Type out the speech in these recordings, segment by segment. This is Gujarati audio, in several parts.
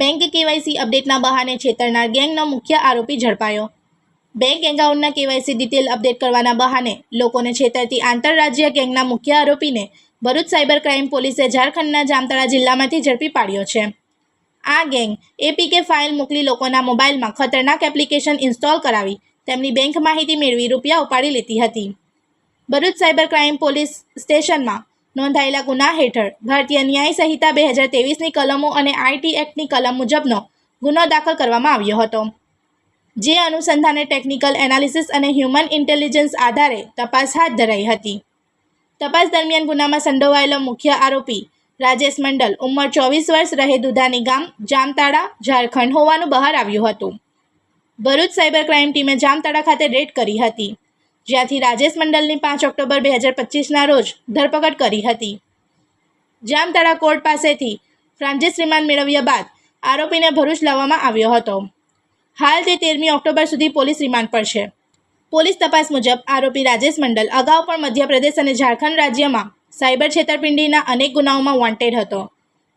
બેંક કેવાયસી અપડેટના બહાને છેતરનાર ગેંગનો મુખ્ય આરોપી ઝડપાયો. બેંક એકાઉન્ટના કેવાયસી ડિટેલ અપડેટ કરવાના બહાને લોકોને છેતરતી આંતરરાજ્ય ગેંગના મુખ્ય આરોપીને ભરૂચ સાયબર ક્રાઇમ પોલીસે ઝારખંડના જામતાડા જિલ્લામાંથી ઝડપી પાડ્યો છે. આ ગેંગ એપીકે ફાઇલ મોકલી લોકોના મોબાઈલમાં ખતરનાક એપ્લિકેશન ઇન્સ્ટોલ કરાવી તેમની બેંક માહિતી મેળવી રૂપિયા ઉપાડી લેતી હતી. ભરૂચ સાયબર ક્રાઇમ પોલીસ સ્ટેશનમાં નોંધાયેલા ગુના હેઠળ ભારતીય ન્યાય સંહિતા બે હજાર તેવીસની કલમો અને આઈટી એક્ટની કલમ મુજબનો ગુનો દાખલ કરવામાં આવ્યો હતો. જે અનુસંધાને ટેકનિકલ એનાલિસિસ અને હ્યુમન ઇન્ટેલિજન્સ આધારે તપાસ હાથ ધરાઈ હતી. તપાસ દરમિયાન ગુનામાં સંડોવાયેલો મુખ્ય આરોપી રાજેશ મંડલ ઉંમર ચોવીસ વર્ષ રહે દુધાની ગામ જામતાડા, ઝારખંડ હોવાનું બહાર આવ્યું હતું. ભરૂચ સાયબર ક્રાઇમ ટીમે જામતાડા ખાતે રેડ કરી હતી. જ્યાંથી રાજેશ મંડલની પાંચ ઓક્ટોબર બે હજાર પચીસના રોજ ધરપકડ કરી હતી. જામતાળા કોર્ટ પાસેથી ફ્રાન્સિસ રિમાન્ડ મેળવ્યા બાદ આરોપીને ભરૂચ લાવવામાં આવ્યો હતો. હાલ તે તેરમી ઓક્ટોબર સુધી પોલીસ રિમાન્ડ પર છે. પોલીસ તપાસ મુજબ આરોપી રાજેશ મંડલ અગાઉ પણ મધ્યપ્રદેશ અને ઝારખંડ રાજ્યમાં સાયબર છેતરપિંડીના અનેક ગુનાઓમાં વોન્ટેડ હતો.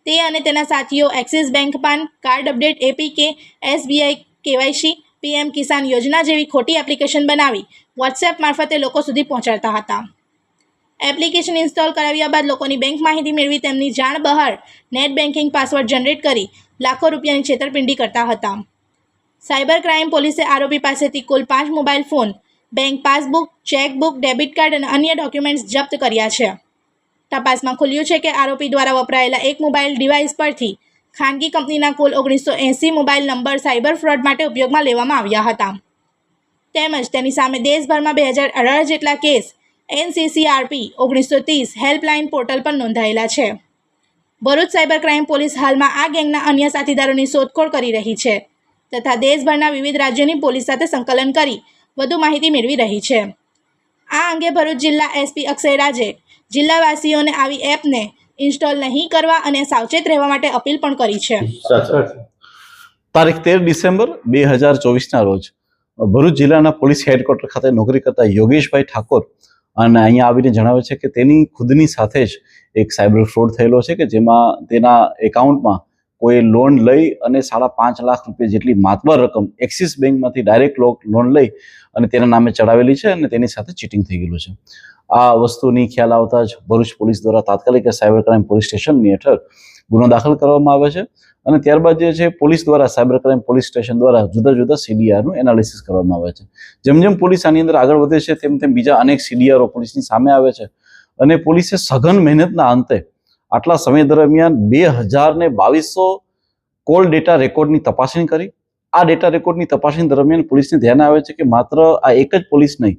તે અને તેના સાથીઓ Axis bank PAN, card update, APK, SBI, KYC PM Kisan યોજના જેવી ખોટી એપ્લિકેશન બનાવી વોટ્સએપ મારફતે લોકો સુધી પહોંચાડતા હતા. એપ્લિકેશન ઇન્સ્ટોલ કરાવ્યા બાદ લોકોની બેંક માહિતી મેળવી તેમની જાણ બહાર નેટ બેન્કિંગ પાસવર્ડ જનરેટ કરી લાખો રૂપિયાની છેતરપિંડી કરતા હતા. સાયબર ક્રાઇમ પોલીસે આરોપી પાસેથી કુલ પાંચ mobile phone, bank passbook, chequebook, debit card અને અન્ય ડોક્યુમેન્ટ્સ જપ્ત કર્યા છે. તપાસમાં ખુલ્યું છે કે આરોપી દ્વારા વપરાયેલા એક મોબાઈલ ડિવાઇસ પરથી ખાનગી કંપનીના કુલ ઓગણીસો એંસી મોબાઈલ નંબર સાયબર ફ્રોડ માટે ઉપયોગમાં લેવામાં આવ્યા હતા. તેમજ તેની સામે દેશભરમાં બે હજાર અઢાર જેટલા કેસ એનસીસીઆરપી, ઓગણીસો ત્રીસ હેલ્પલાઇન પોર્ટલ પર નોંધાયેલા છે. ભરૂચ સાયબર ક્રાઇમ પોલીસ હાલમાં આ ગેંગના અન્ય સાથીદારોની શોધખોળ કરી રહી છે તથા દેશભરના વિવિધ રાજ્યોની પોલીસ સાથે સંકલન કરી વધુ માહિતી મેળવી રહી છે. આ અંગે ભરૂચ જિલ્લા એસપી અક્ષય રાજે જિલ્લાવાસીઓને આવી એપને ઇન્સ્ટોલ નહીં કરવા અને સાવચેત રહેવા માટે અપીલ પણ કરી છે. તારીખ તેર ડિસેમ્બર બે હજાર ચોવીસના રોજ ભરૂચ જિલ્લાના પોલીસ હેડક્વાર્ટર ખાતે નોકરી કરતા યોગેશભાઈ ઠાકોર અને અહીંયા આવીને જણાવે છે કે તેની ખુદની સાથે જ એક સાયબર ફ્રોડ થયેલો છે કે જેમાં તેના એકાઉન્ટમાં કોઈ લોન લઈ અને સાડા પાંચ લાખ રૂપિયા જેટલી માતબર રકમ એક્સિસ બેંકમાંથી ડાયરેક્ટ લોન લઈ અને તેના નામે ચડાવેલી છે અને તેની સાથે ચીટિંગ થઈ ગયેલું છે. આ વસ્તુની ખ્યાલ આવતા જ ભરૂચ પોલીસ દ્વારા તાત્કાલિક સાયબર ક્રાઇમ પોલીસ સ્ટેશનની હેઠળ ગુનો દાખલ કરવામાં આવે છે. અને ત્યારબાદ જે છે, પોલીસ દ્વારા સાયબર ક્રાઇમ પોલીસ સ્ટેશન દ્વારા જુદા જુદા સીડીઆરનું એનાલિસિસ કરવામાં આવે છે. જેમ જેમ પોલીસ આની અંદર આગળ વધે છે, તેમ તેમ બીજા અનેક સીડીઆરો પોલીસની સામે આવે છે. અને પોલીસે સઘન મહેનતના અંતે આટલા સમય દરમિયાન બે હજાર ને બાવીસો કોલ ડેટા રેકોર્ડની તપાસણી કરી. આ ડેટા રેકોર્ડની તપાસણી દરમિયાન પોલીસને ધ્યાન આવે છે કે માત્ર આ એક જ પોલીસ નહીં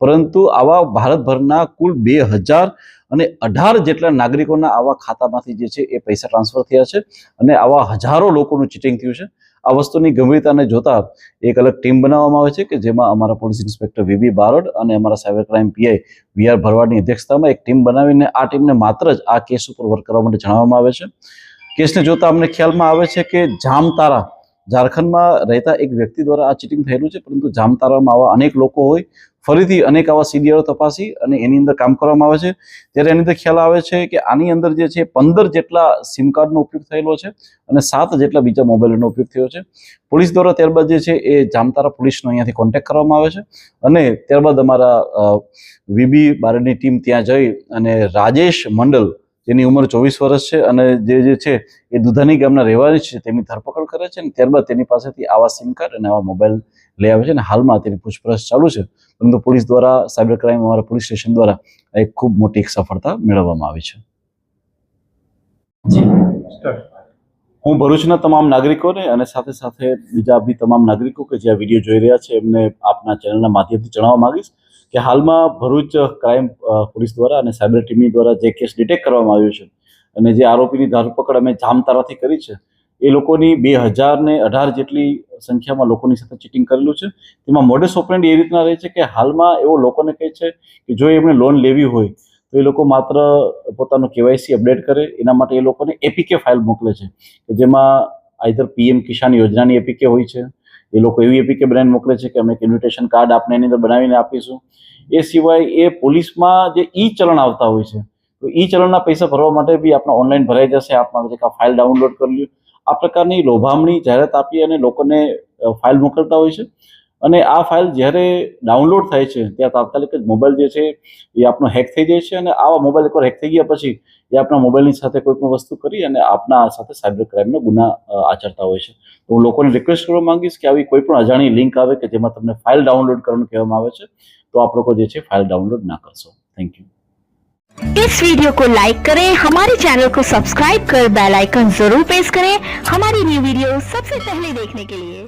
પરંતુ આવા ભારતભરના કુલ બે હજાર અને અઢાર જેટલા નાગરિકોના આવા ખાતામાંથી જે છે એ પૈસા ટ્રાન્સફર થયા છે અને આવા હજારો લોકોનું ચીટિંગ થયું છે. આ વસ્તુની ગંભીરતાને જોતા એક અલગ ટીમ બનાવવામાં આવે છે કે જેમાં અમારા પોલીસ ઇન્સ્પેક્ટર વીવી બારોડ અને અમારા cyber crime PI V R ભરવાડની અધ્યક્ષતામાં એક ટીમ બનાવીને આ ટીમને માત્ર જ આ કેસ ઉપર વર્ક કરવા માટે જણાવવામાં આવે છે. કેસને જોતા અમને ખ્યાલમાં આવે છે કે જામતારા, ઝારખંડમાં રહેતા એક વ્યક્તિ દ્વારા આ ચીટિંગ થયેલું છે, પરંતુ જામતારામાં આવા અનેક લોકો હોય ફરીથી અનેક આવા સીડીઆરો તપાસી અને એની અંદર કામ કરવામાં આવે છે. ત્યારે એની અંદર ખ્યાલ આવે છે કે આની અંદર જે છે પંદર જેટલા સિમ કાર્ડનો ઉપયોગ થયેલો છે અને સાત જેટલા બીજા મોબાઈલનો ઉપયોગ થયો છે. પોલીસ દ્વારા ત્યારબાદ જે છે એ જામતારા પોલીસનો અહીંયાથી કોન્ટેક્ટ કરવામાં આવે છે અને ત્યારબાદ અમારા વીબી બારની ટીમ ત્યાં જઈ અને રાજેશ મંડલ જેની ઉંમર ચોવીસ વર્ષ છે અને જે જે છે એ દુધાની ગામના રહેવાની છે તેમની ધરપકડ કરે છે અને ત્યારબાદ તેની પાસેથી આવા સિમ કાર્ડ અને આવા મોબાઈલ લઈ આવે છે અને હાલમાં તેની પૂછપરછ ચાલુ છે. પરંતુ પોલીસ દ્વારા સાયબર ક્રાઇમ અમારા પોલીસ સ્ટેશન દ્વારા એક ખૂબ મોટી એક સફળતા મેળવવામાં આવી છે. હું ભરૂચના તમામ નાગરિકોને અને સાથે સાથે બીજા બી તમામ નાગરિકો કે જે આ વીડિયો જોઈ રહ્યા છે એમને આપના ચેનલના માધ્યમથી જણાવવા માંગીશ. કે હાલમાં ભરૂચ ક્રાઇમ પોલીસ દ્વારા અને સાયબર ટીમની દ્વારા જે કેસ ડિટેક્ટ કરવામાં આવ્યો છે અને જે આરોપીની ધરપકડ અમે જામતારાથી કરી છે, એ લોકોની બે હજાર ને અઢાર જેટલી સંખ્યામાં લોકોની સાથે ચીટિંગ કરેલું છે. તેમાં મોડેસ ઓપરેન્ડ એ રીતના રહે છે કે હાલમાં એવો લોકોને કહે છે કે જો એમણે લોન લેવી હોય, તો એ લોકો માત્ર પોતાનું કેવાયસી અપડેટ કરે, એના માટે એ લોકોને એપીકે ફાઇલ મોકલે છે, કે જેમાં આઈધર પીએમ કિસાન યોજનાની એપીકે હોય છે એ લોકો એવી એપીકે બ્રાન્ડ મોકલે છે કે અમે એક ઇન્વિટેશન કાર્ડ આપને એની અંદર બનાવીને આપીશું. એ સિવાય એ પોલીસમાં જે ઈ ચલણ આવતા હોય છે, તો ઈ ચલણના પૈસા ભરવા માટે બી આપણે ઓનલાઈન ભરાઈ જશે આપમાં જે ફાઇલ ડાઉનલોડ કરી લ્યો. આ પ્રકારની લોભામણી જાહેરાત આપી અને લોકોને ફાઇલ મોકલતા હોય છે. અને આ ફાઇલ જ્યારે ડાઉનલોડ થાય છે ત્યાં તાત્કાલિક જ મોબાઈલ જે છે એ આપનો હેક થઈ જાય છે અને આવા મોબાઈલ એકવાર હેક થઈ ગયા પછી એ આપણા મોબાઈલની સાથે કોઈ પણ વસ્તુ કરી અને આપના સાથે સાયબર ક્રાઇમનો ગુના અ, આચરતા હોય છે તો હું લોકોને રિક્વેસ્ટ કરવા માંગીશ કે આવી કોઈ પણ અજાણી લિંક આવે કે જેમાં તમને ફાઇલ ડાઉનલોડ કરવાનું કહેવામાં આવે છે તો આપ લોકો જે છે ફાઇલ ડાઉનલોડ ના કરશો થેન્ક યુ इस वीडियो को लाइक करें हमारे चैनल को सब्सक्राइब कर बेल आइकन जरूर प्रेस करें हमारी न्यू वीडियो सबसे पहले देखने के लिए